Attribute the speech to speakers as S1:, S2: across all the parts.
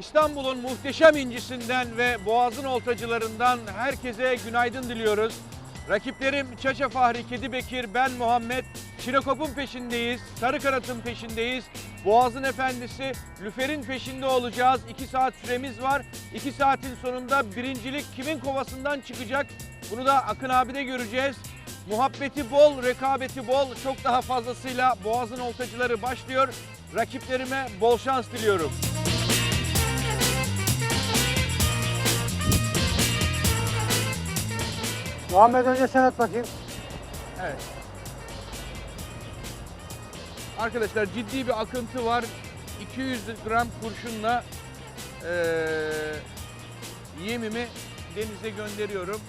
S1: İstanbul'un muhteşem incisinden ve Boğaz'ın oltacılarından herkese günaydın diliyoruz. Rakiplerim Çaça Fahri, Kedi Bekir, ben Muhammed. Çinekop'un peşindeyiz, Sarı Kanat'ın peşindeyiz. Boğaz'ın efendisi Lüfer'in peşinde olacağız. 2 saat süremiz var. 2 saatin sonunda birincilik kimin kovasından çıkacak? Bunu da Akın abide göreceğiz. Muhabbeti bol, rekabeti bol, çok daha fazlasıyla Boğaz'ın oltacıları başlıyor. Rakiplerime bol şans diliyorum.
S2: Muhammed önce sen at bakayım.
S1: Evet. Arkadaşlar ciddi bir akıntı var. 200 gram kurşunla eee yemimi denize gönderiyorum.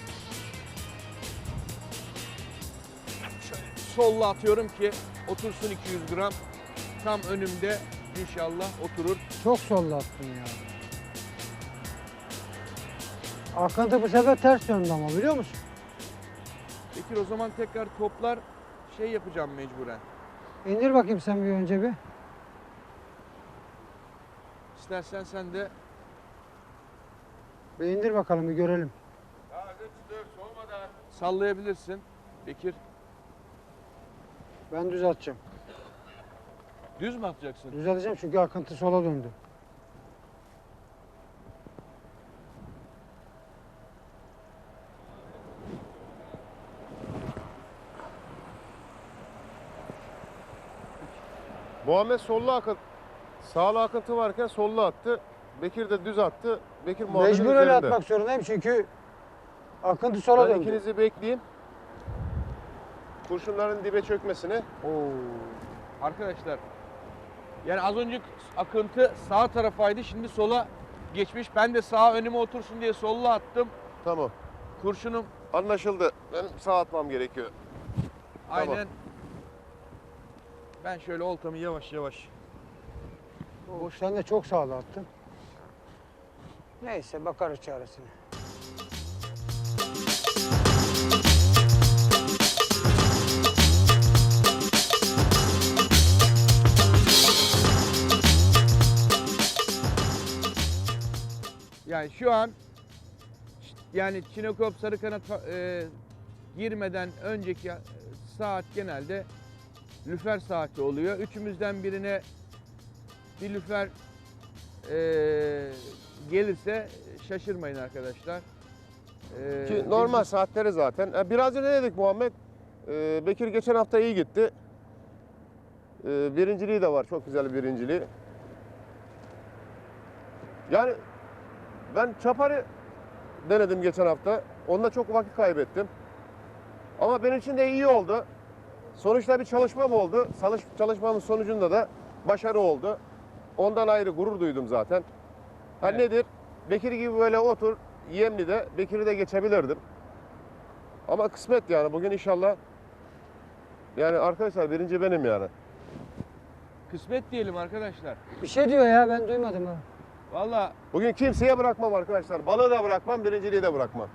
S1: Şöyle solla atıyorum ki otursun 200 gram. Tam önümde inşallah oturur.
S2: Çok solla attın ya. Akıntı bu sefer ters döndü ama biliyor musun?
S1: Bekir o zaman tekrar toplar şey yapacağım mecburen.
S2: İndir bakayım sen bir önce bir.
S1: İstersen sen de
S2: Bir indir bakalım bir görelim.
S1: sallayabilirsin. Bekir
S2: Ben düz atacağım.
S1: düz mü atacaksın?
S2: Düz atacağım çünkü akıntı sola döndü.
S3: Muhammed sollu akıntı, sağlı akıntı varken sollu attı. Bekir de düz attı. Bekir Muhammed'in
S2: Mecbur öyle
S3: üzerinde.
S2: atmak zorundayım çünkü akıntı sola
S3: Ben
S2: döndü.
S3: ikinizi bekleyeyim. Kurşunların dibe çökmesini.
S1: Oo. Arkadaşlar yani az önce akıntı sağ tarafaydı şimdi sola geçmiş. Ben de sağa önüme otursun diye solla attım.
S3: Tamam.
S1: Kurşunum
S3: Anlaşıldı. Ben sağ atmam gerekiyor. Tamam.
S1: aynen. Ben şöyle oltamı yavaş yavaş.
S2: Boş. Sen de çok sağlı attın. Neyse bakarız çaresine.
S1: Yani şu an yani Çinekop Sarıkanat e, girmeden önceki saat genelde lüfer saati oluyor. Üçümüzden birine bir lüfer e, gelirse şaşırmayın arkadaşlar. E,
S3: Ki normal saatleri zaten. E, Biraz önce ne dedik Muhammed? Ee, Bekir geçen hafta iyi gitti. Ee, birinciliği de var. Çok güzel bir birinciliği. Yani ben çaparı denedim geçen hafta. Onunla çok vakit kaybettim. Ama benim için de iyi oldu. Sonuçta bir çalışmam oldu. Çalış, çalışmamın sonucunda da başarı oldu. Ondan ayrı gurur duydum zaten. Ha
S1: Evet.
S3: nedir? Bekir gibi böyle otur, Yemli'de Bekir'i de geçebilirdim. Ama kısmet yani bugün inşallah yani arkadaşlar birinci benim yani.
S1: Kısmet diyelim arkadaşlar.
S2: Bir şey diyor ya ben duymadım ha.
S1: Valla
S3: Bugün kimseye bırakmam arkadaşlar. Balığı da bırakmam, birinciliği de bırakmam.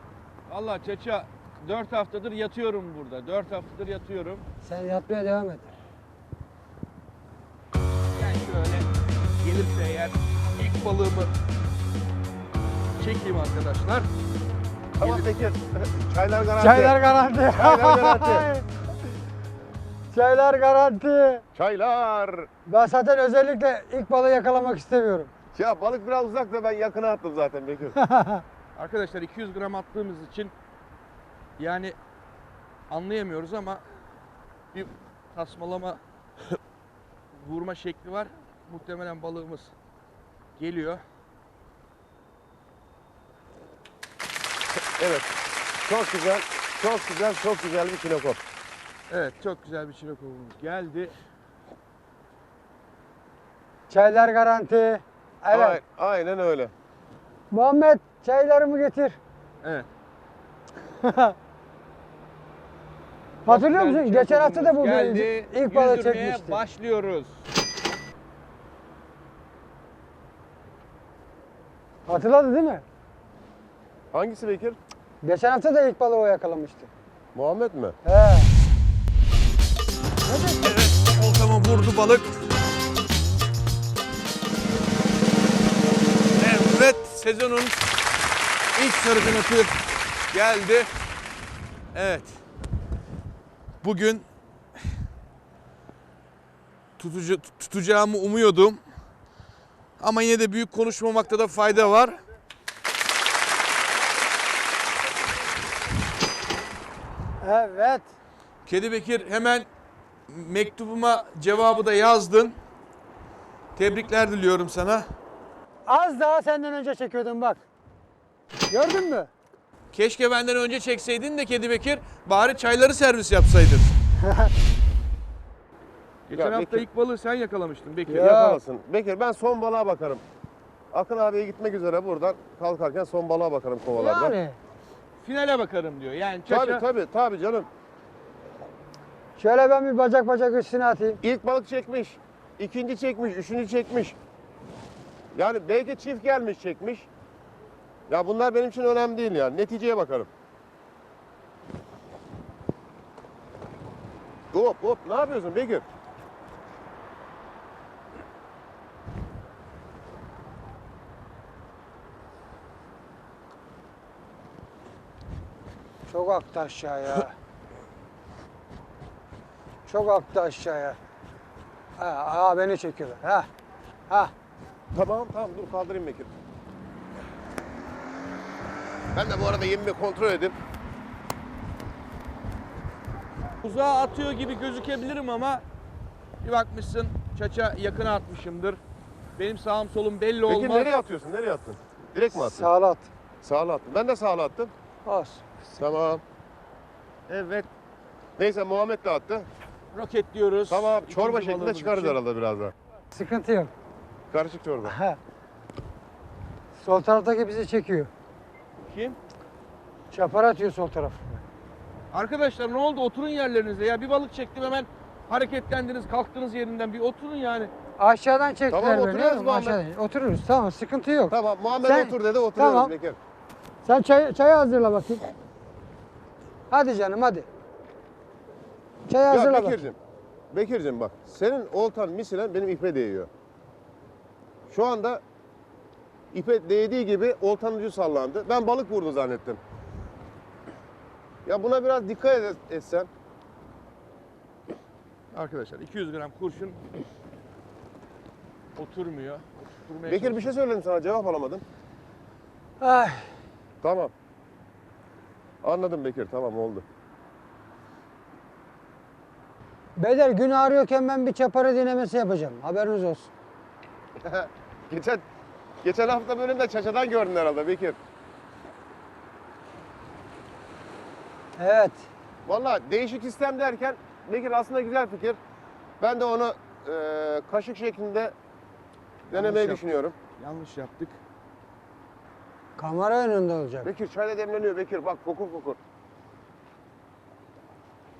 S1: valla Çaça 4 haftadır yatıyorum burada. 4 haftadır yatıyorum.
S2: Sen yatmaya devam et.
S1: Yani şöyle gelirse eğer ilk balığımı çekeyim arkadaşlar.
S3: Tamam Bekir. Çaylar garanti.
S2: Çaylar garanti.
S3: Çaylar garanti.
S2: Çaylar garanti.
S3: Çaylar.
S2: Ben zaten özellikle ilk balığı yakalamak istemiyorum.
S3: Ya balık biraz uzakta ben yakına attım zaten Bekir.
S1: Arkadaşlar 200 gram attığımız için yani anlayamıyoruz ama bir tasmalama vurma şekli var. Muhtemelen balığımız geliyor.
S3: evet. Çok güzel. Çok güzel, çok güzel bir kinokop.
S1: Evet çok güzel bir çilekovumuz geldi.
S2: Çaylar garanti. Evet.
S3: Ay- Aynen öyle.
S2: Muhammed çaylarımı getir.
S1: Evet.
S2: Hatırlıyor musun? Geçen hafta da bu
S1: geldi.
S2: ilk balığı çekmişti.
S1: başlıyoruz.
S2: Hatırladı değil mi?
S3: Hangisi Bekir?
S2: Geçen hafta da ilk balığı o yakalamıştı.
S3: Muhammed mi?
S2: He.
S1: Evet, oltama vurdu balık. Ve sezonun ilk sarı kanatı geldi. Evet. Bugün tutucu, tutacağımı umuyordum. Ama yine de büyük konuşmamakta da fayda var.
S2: Evet.
S1: Kedi Bekir hemen mektubuma cevabı da yazdın. Tebrikler diliyorum sana.
S2: Az daha senden önce çekiyordum bak. Gördün mü?
S1: Keşke benden önce çekseydin de Kedi Bekir bari çayları servis yapsaydın. Geçen
S3: Ya
S1: hafta
S3: Bekir-
S1: ilk balığı sen yakalamıştın Bekir.
S2: Ya.
S3: Yakalasın. Bekir ben son balığa bakarım. Akın abiye gitmek üzere buradan kalkarken son balığa bakarım kovalardan.
S2: Yani.
S1: Finale bakarım diyor. Yani çaça...
S3: Tabii tabii tabii canım.
S2: Şöyle ben bir bacak bacak üstüne atayım.
S3: İlk balık çekmiş, ikinci çekmiş, üçüncü çekmiş. Yani belki çift gelmiş çekmiş. Ya bunlar benim için önemli değil yani. Neticeye bakarım. Hop hop ne yapıyorsun Bekir?
S2: Çok aktı aşağıya. Çok aktı aşağıya. Ha, aa beni çekiyorlar. Ha. Ha.
S3: Tamam tamam dur kaldırayım Bekir. Ben de bu arada yemimi kontrol edip
S1: Uzağa atıyor gibi gözükebilirim ama bir bakmışsın çaça yakına atmışımdır. Benim sağım solum belli
S3: Bekir
S1: olmaz.
S3: nereye atıyorsun? Nereye attın? Direkt mi attın?
S2: Sağla at.
S3: Sağla attım. Ben de sağla attım.
S2: Olsun.
S3: Tamam. Evet. Neyse Muhammed de attı.
S1: Roket diyoruz.
S3: Tamam.
S1: İkinci
S3: Çorba şeklinde
S1: balığımız
S3: çıkarız
S1: için.
S3: herhalde birazdan.
S2: Sıkıntı yok.
S3: Karışık çorba.
S2: Ha. Sol taraftaki bizi çekiyor.
S1: Kim?
S2: Çapar atıyor sol taraf.
S1: Arkadaşlar ne oldu? Oturun yerlerinize ya. Bir balık çektim hemen hareketlendiniz, kalktınız yerinden. Bir oturun yani.
S2: Aşağıdan çektiler
S3: Tamam,
S2: beni.
S3: oturuyoruz Muhammed.
S2: Aşağıdan. Otururuz. Tamam sıkıntı yok.
S3: Tamam Muhammed
S2: Sen-
S3: otur dedi oturuyoruz
S2: Tamam.
S3: Bekir.
S2: Sen çay, çayı hazırla bakayım. Hadi canım hadi. Çayı
S3: Ya
S2: hazırla bak.
S3: Bekir'cim. Bekir'cim bak senin oltan misilen benim ipe değiyor. Şu anda ipe değdiği gibi oltanın ucu sallandı. Ben balık vurdu zannettim. Ya buna biraz dikkat et, etsen.
S1: Arkadaşlar 200 gram kurşun oturmuyor. Oturmaya
S3: Bekir bir şey söyledim sana cevap alamadım.
S2: Ay,
S3: Tamam. Anladım Bekir tamam oldu.
S2: Beder gün ağrıyorken ben bir çaparı denemesi yapacağım. Haberiniz olsun.
S3: Geçen geçen hafta bölümde çaçadan gördün herhalde Bekir.
S2: Evet.
S3: Vallahi değişik sistem derken Bekir aslında güzel fikir. Ben de onu e, kaşık şeklinde denemeyi
S1: yaptın.
S3: düşünüyorum.
S1: Yanlış yaptık.
S2: Kamera önünde olacak.
S3: Bekir çay da demleniyor Bekir bak kokur kokur.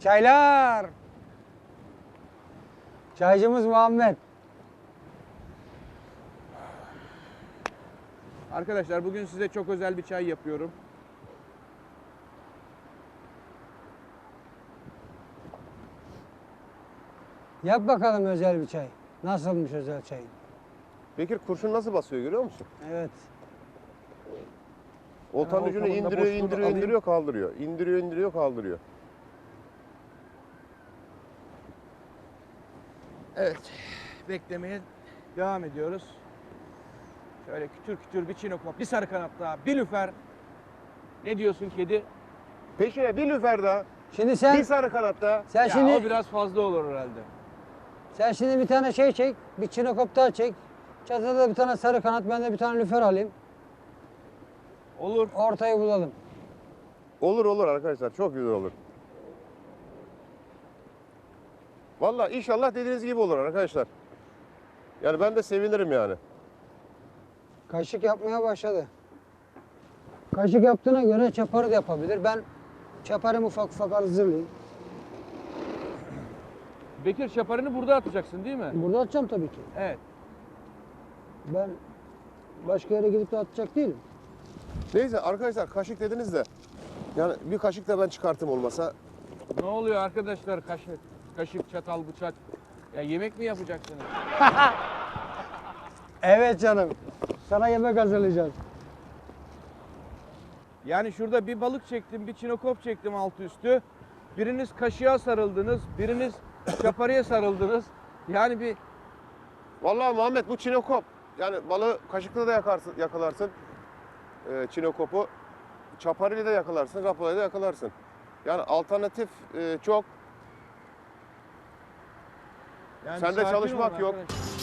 S2: Çaylar. Çaycımız Muhammed.
S1: Arkadaşlar bugün size çok özel bir çay yapıyorum.
S2: Yap bakalım özel bir çay. Nasılmış özel çayın?
S3: Bekir kurşun nasıl basıyor görüyor musun?
S2: Evet.
S3: Oltanın
S1: Ben
S3: ucunu
S1: oltamın da
S3: indiriyor,
S1: boşluğunu
S3: indiriyor,
S1: alayım.
S3: indiriyor, kaldırıyor. İndiriyor, indiriyor, kaldırıyor.
S1: Evet. Beklemeye devam ediyoruz. Şöyle kütür kütür bir çinokop, bir sarı kanat daha, bir lüfer. Ne diyorsun kedi?
S3: Peşine bir lüfer daha,
S2: Şimdi sen
S3: bir sarı kanat daha.
S2: sen
S1: ya
S2: şimdi
S1: o biraz fazla olur herhalde.
S2: sen şimdi bir tane şey çek, bir çinokop daha çek. Çatıda da bir tane sarı kanat, ben de bir tane lüfer alayım.
S1: Olur.
S2: Ortayı bulalım.
S3: Olur olur arkadaşlar, çok güzel olur. Vallahi inşallah dediğiniz gibi olur arkadaşlar. Yani ben de sevinirim yani.
S2: Kaşık yapmaya başladı. Kaşık yaptığına göre çaparı da yapabilir. Ben çaparımı ufak ufak hazırlayayım.
S1: Bekir şaparını burada atacaksın değil mi?
S2: Burada atacağım tabii ki.
S1: Evet.
S2: Ben başka yere gidip de atacak değilim.
S3: Neyse arkadaşlar kaşık dediniz de yani bir kaşık da ben çıkartım olmasa.
S1: Ne oluyor arkadaşlar kaşık, kaşık, çatal, bıçak? Ya yemek mi yapacaksınız?
S2: Evet canım. Sana yemek hazırlayacağız.
S1: Yani şurada bir balık çektim, bir çinokop çektim altı üstü. Biriniz kaşığa sarıldınız, biriniz çaparıya sarıldınız. Yani bir
S3: Vallahi Muhammed bu çinokop. Yani balığı kaşıkla da yakarsın, yakalarsın. Ee, çinokopu. Çaparıyla da yakalarsın, rapolayla da yakalarsın. Yani alternatif e, çok.
S1: yani
S3: Sende
S1: sakin
S3: çalışmak
S1: olun
S3: yok.
S1: arkadaşlar.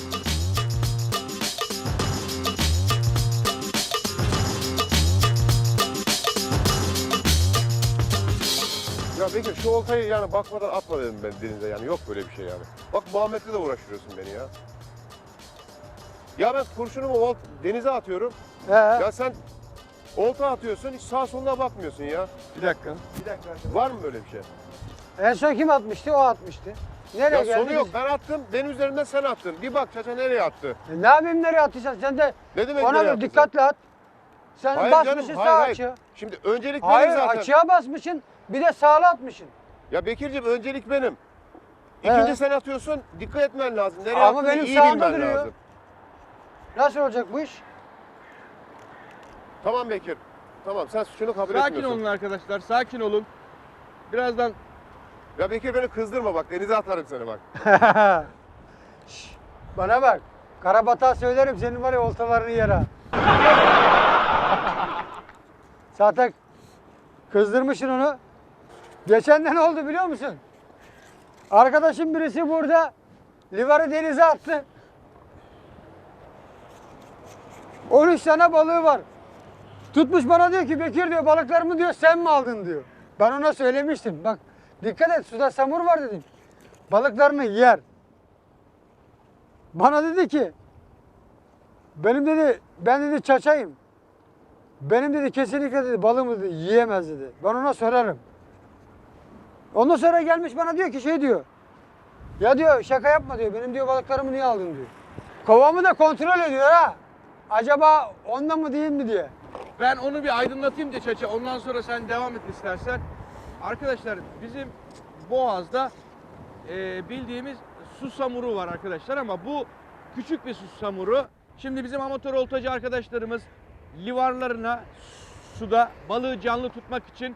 S3: Ya Bekir şu oltayı yani bakmadan atma dedim ben denize yani yok böyle bir şey yani. Bak Muhammed'le de uğraştırıyorsun beni ya. Ya ben kurşunumu olt denize atıyorum.
S2: He.
S3: Ya sen olta atıyorsun hiç sağa soluna bakmıyorsun ya.
S1: Bir dakika.
S3: Bir dakika. Var mı böyle bir şey?
S2: En son kim atmıştı? O atmıştı. Nereye
S3: Ya
S2: geldi?
S3: sonu yok ben attım benim üzerimden sen attın. Bir bak Çaça nereye attı?
S2: E, ne yapayım nereye atacağız? Sen de
S3: Ne demek
S2: ona
S3: nereye
S2: göre
S3: attın
S2: dikkatli at. Sen
S3: Hayır
S2: basmışsın sağ
S3: hayır, hayır.
S2: açığa.
S3: sen? Şimdi öncelik
S2: Hayır
S3: benim zaten.
S2: açığa basmışsın. Bir de sağla atmışsın.
S3: Ya Bekir'cim öncelik benim.
S2: He.
S3: İkinci sen atıyorsun dikkat etmen lazım. Nereye
S2: Ama
S3: attığını
S2: benim
S3: iyi
S2: sağımda
S3: bilmen
S2: duruyor.
S3: lazım.
S2: Nasıl olacak bu iş?
S3: Tamam Bekir. Tamam sen suçunu kabul
S1: Sakin
S3: etmiyorsun.
S1: olun arkadaşlar, sakin olun. Birazdan
S3: Ya Bekir beni kızdırma bak denize atarım seni bak.
S2: Şş, Bana bak. Karabata söylerim senin var ya oltalarını yere. Zaten kızdırmışsın onu. Geçen ne oldu biliyor musun? Arkadaşım birisi burada livarı denize attı. 13 tane balığı var. Tutmuş bana diyor ki Bekir diyor balıklarımı diyor sen mi aldın diyor. Ben ona söylemiştim. Bak dikkat et suda samur var dedim. Balıklarını yer. Bana dedi ki benim dedi ben dedi çaçayım. Benim dedi kesinlikle dedi balığımı dedi, yiyemez dedi. Ben ona sorarım. Ondan sonra gelmiş bana diyor ki şey diyor. Ya diyor şaka yapma diyor. Benim diyor balıklarımı niye aldın diyor. Kovamı da kontrol ediyor ha. Acaba ondan mı değil mi diye.
S1: ben onu bir aydınlatayım da Çaça. Ondan sonra sen devam et istersen. Arkadaşlar bizim Boğaz'da e, bildiğimiz su samuru var arkadaşlar ama bu küçük bir su samuru. Şimdi bizim amatör oltacı arkadaşlarımız livarlarına suda balığı canlı tutmak için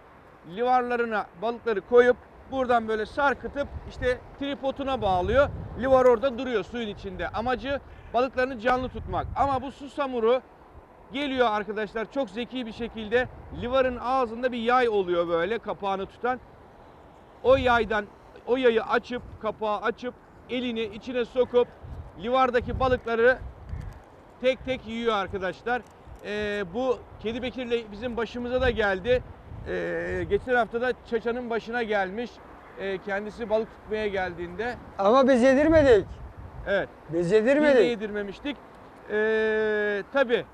S1: livarlarına balıkları koyup buradan böyle sarkıtıp işte tripoduna bağlıyor. Livar orada duruyor suyun içinde. Amacı balıklarını canlı tutmak. Ama bu su samuru geliyor arkadaşlar çok zeki bir şekilde livarın ağzında bir yay oluyor böyle kapağını tutan. O yaydan o yayı açıp kapağı açıp elini içine sokup livardaki balıkları tek tek yiyor arkadaşlar. Ee, bu Kedi Bekir'le bizim başımıza da geldi. Ee, geçen hafta da Çaça'nın başına gelmiş. Ee, kendisi balık tutmaya geldiğinde.
S2: Ama biz yedirmedik.
S1: Evet.
S2: Biz
S1: Biz de
S2: yedirmedik.
S1: yedirmemiştik. Ee, tabii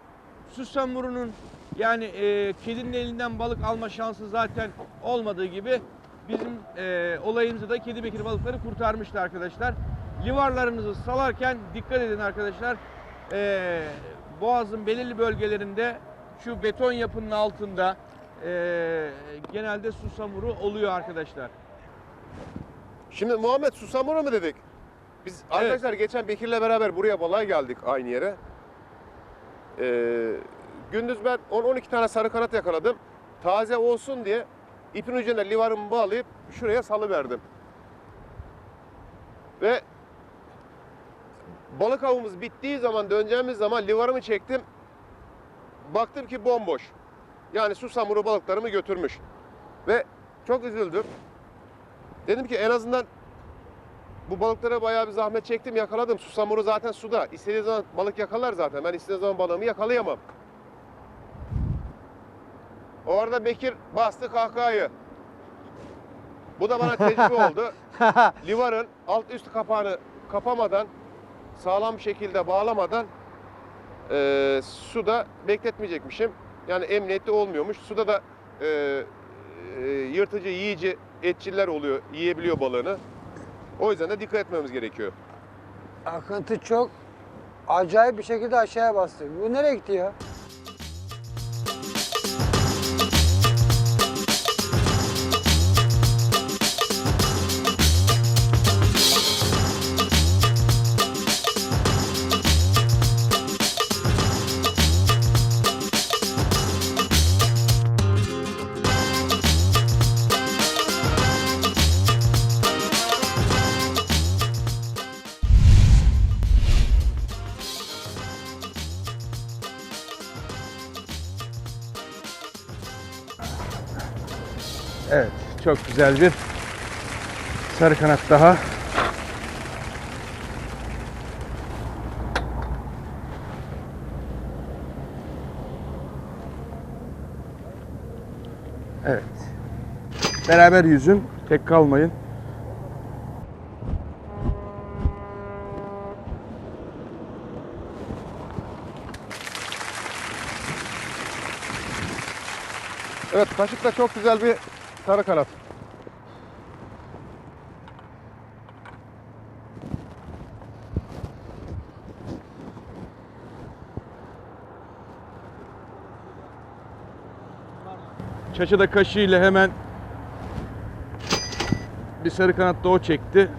S1: susamurunun yani e, kedinin elinden balık alma şansı zaten olmadığı gibi bizim e, olayımızı da kedi bekir balıkları kurtarmıştı arkadaşlar. Livarlarınızı salarken dikkat edin arkadaşlar. Ee, boğazın belirli bölgelerinde şu beton yapının altında e, genelde susamuru oluyor arkadaşlar.
S3: Şimdi Muhammed susamuru mu dedik? Biz arkadaşlar geçen Bekir'le beraber buraya balığa geldik aynı yere. Ee, gündüz ben 10-12 tane sarı kanat yakaladım. Taze olsun diye ipin ucuna livarımı bağlayıp şuraya salıverdim. Ve balık avımız bittiği zaman döneceğimiz zaman livarımı çektim. Baktım ki bomboş. Yani susamuru balıklarımı götürmüş. Ve çok üzüldüm. Dedim ki en azından bu balıklara bayağı bir zahmet çektim yakaladım. Susamuru zaten suda. İstediği zaman balık yakalar zaten. Ben istediğim zaman balığımı yakalayamam. O arada Bekir bastı kahkahayı. Bu da bana tecrübe oldu. Livarın alt üst kapağını kapamadan sağlam bir şekilde bağlamadan eee, suda bekletmeyecekmişim. Yani emniyetli olmuyormuş. Suda da eee, eee, yırtıcı, yiyici etçiller oluyor. Yiyebiliyor balığını. O yüzden de dikkat etmemiz gerekiyor.
S2: Akıntı çok acayip bir şekilde aşağıya bastı. Bu nereye gitti ya?
S1: Güzel bir sarı kanat daha. Evet. Beraber yüzün, tek kalmayın.
S3: Evet kaşıkla çok güzel bir sarı kanat.
S1: Çaçada kaşığıyla hemen bir sarı kanat da o çekti.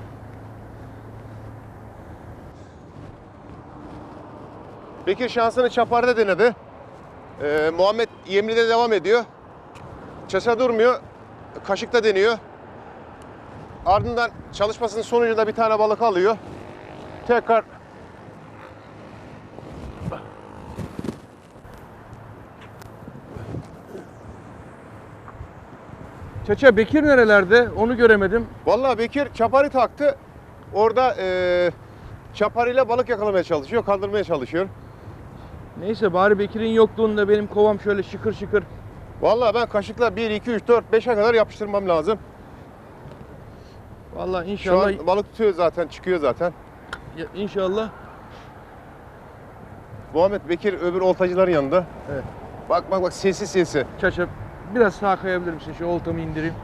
S3: Bekir şansını çaparda denedi. Ee, Muhammed Yemli'de devam ediyor. Çasa durmuyor. Kaşıkta deniyor. Ardından çalışmasının sonucunda bir tane balık alıyor. Tekrar
S1: Çaça Bekir nerelerde? Onu göremedim.
S3: Vallahi Bekir çapari taktı. Orada e, çaparıyla balık yakalamaya çalışıyor, kaldırmaya çalışıyor.
S1: Neyse bari Bekir'in yokluğunda benim kovam şöyle şıkır şıkır.
S3: Vallahi ben kaşıkla 1, 2, 3, 4, 5'e kadar yapıştırmam lazım.
S1: Vallahi
S3: Şu
S1: inşallah
S3: an balık tutuyor zaten, çıkıyor zaten.
S1: ya- inşallah
S3: Muhammed Bekir öbür oltacıların yanında.
S1: Evet.
S3: Bak bak bak sinsi sinsi.
S1: Çaça biraz sağa kayabilir misin? Şu oltamı indireyim.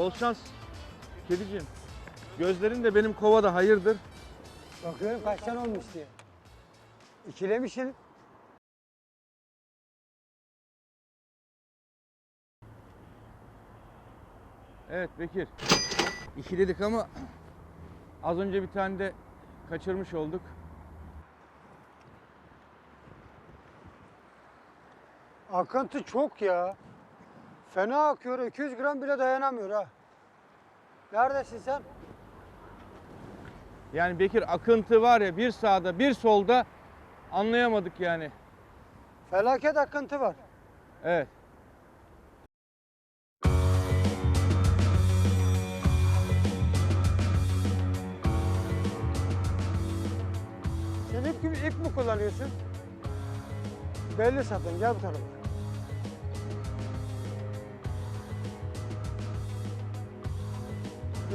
S1: Bol şans. Kediciğim. Gözlerin de benim kovada hayırdır.
S2: Bakıyorum kaç tane olmuş diye. İkilemişsin.
S1: Evet Bekir. İki dedik ama az önce bir tane de kaçırmış olduk.
S2: Akıntı çok ya. Fena akıyor. 200 gram bile dayanamıyor ha. Neredesin sen?
S1: Yani Bekir akıntı var ya bir sağda bir solda anlayamadık yani.
S2: Felaket akıntı var.
S1: Evet.
S2: Sen ip, gibi ip mi kullanıyorsun? Belli zaten. Gel bu tarafa.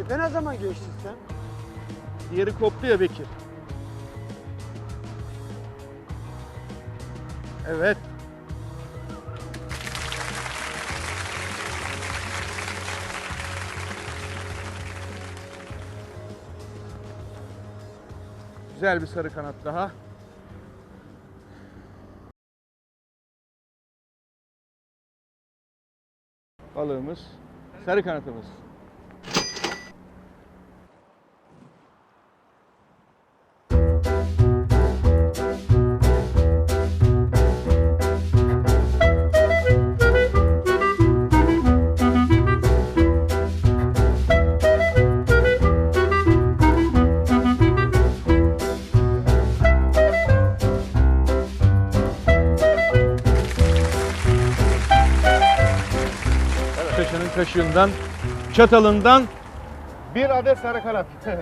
S2: İpe ne zaman geçtin sen?
S1: Diğeri koptu ya Bekir. Evet. Güzel bir sarı kanat daha. Balığımız, sarı kanatımız. Kaşının kaşığından, çatalından
S3: Bir adet sarı kanat.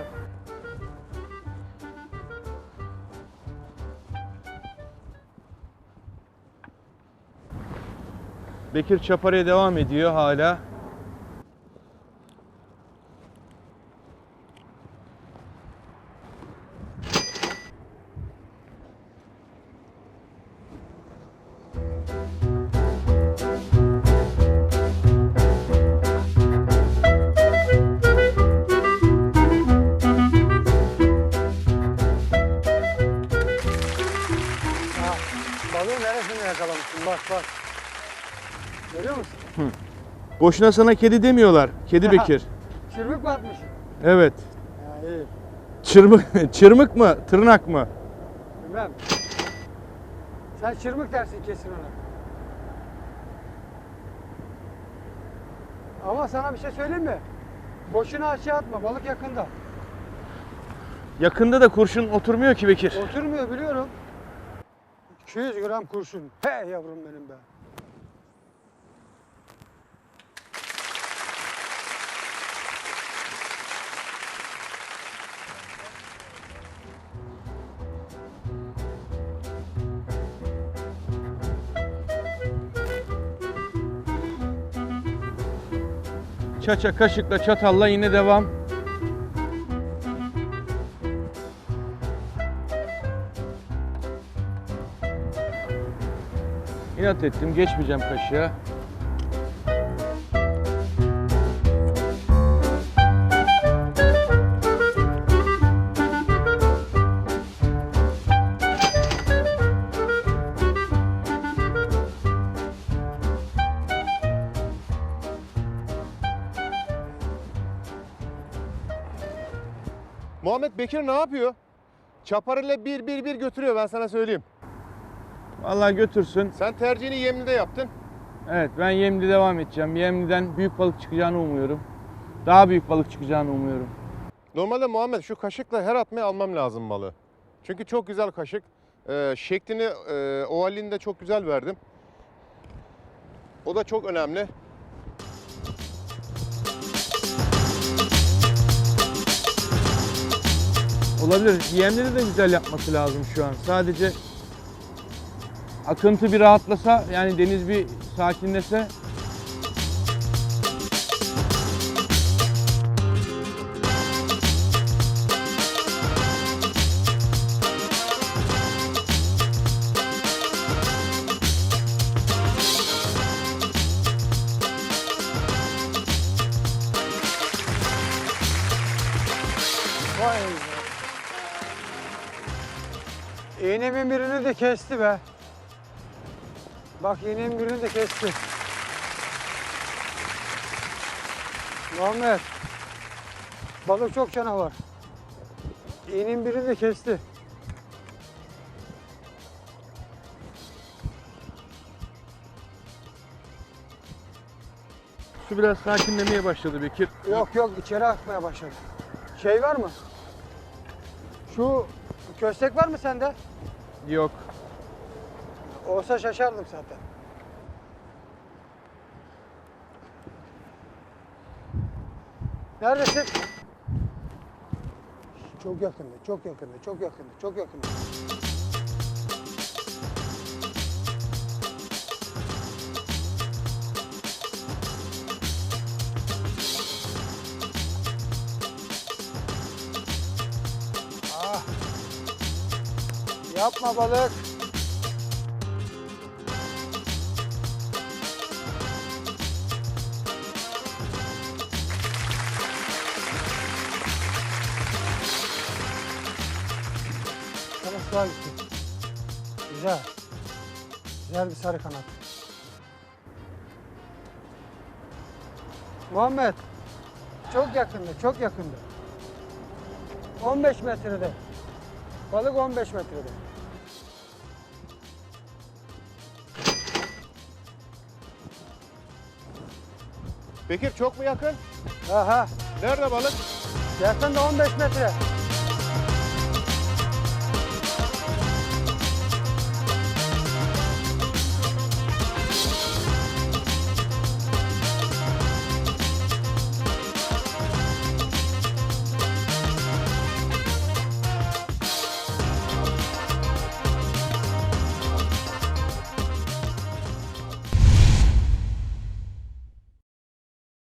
S1: Bekir Çaparı'ya devam ediyor hala. Bak bak. Görüyor musun? Hı. Boşuna sana kedi demiyorlar. Kedi Bekir.
S2: Çırmık mı atmış?
S1: Evet.
S2: Ya.
S1: Çırmık, çırmık mı? Tırnak mı?
S2: Bilmem. Sen çırmık dersin kesin ona. Ama sana bir şey söyleyeyim mi? Boşuna aşağı atma. Balık yakında.
S1: Yakında da kurşun oturmuyor ki Bekir.
S2: Oturmuyor biliyorum. 200 gram kurşun. He yavrum benim be.
S1: Çaça, kaşıkla, çatalla yine devam. İnat ettim, geçmeyeceğim kaşığa.
S3: Muhammed Bekir ne yapıyor? Çaparıyla bir bir bir götürüyor ben sana söyleyeyim.
S1: Vallahi götürsün.
S3: Sen tercihini Yemli'de yaptın.
S1: Evet, ben Yemli devam edeceğim. Yemli'den büyük balık çıkacağını umuyorum. Daha büyük balık çıkacağını umuyorum.
S3: Normalde Muhammed şu kaşıkla her atmaya almam lazım balığı. Çünkü çok güzel kaşık. Ee, şeklini e, ovalini de çok güzel verdim. O da çok önemli.
S1: Olabilir. Yemleri de güzel yapması lazım şu an. Sadece akıntı bir rahatlasa, yani deniz bir sakinlese
S2: Vay be. Birini de kesti be. Bak iğnemin birini de kesti. Muhammed. Balık çok canavar. İğnenin birini de kesti.
S1: su biraz sakinlemeye başladı Bekir.
S2: Yok yok içeri akmaya başladı. Şey var mı? Şu köstek var mı sende?
S1: Yok.
S2: Olsa şaşardım zaten. Neredesin? Çok yakında, çok yakında, çok yakında, çok yakında. Ah. Yapma balık. Güzel bir sarı kanat. Muhammed. Çok yakında, çok yakında. 15 metrede. Balık 15 metrede.
S3: Bekir çok mu yakın?
S2: Aha.
S3: Nerede balık?
S2: Yakında 15 metre.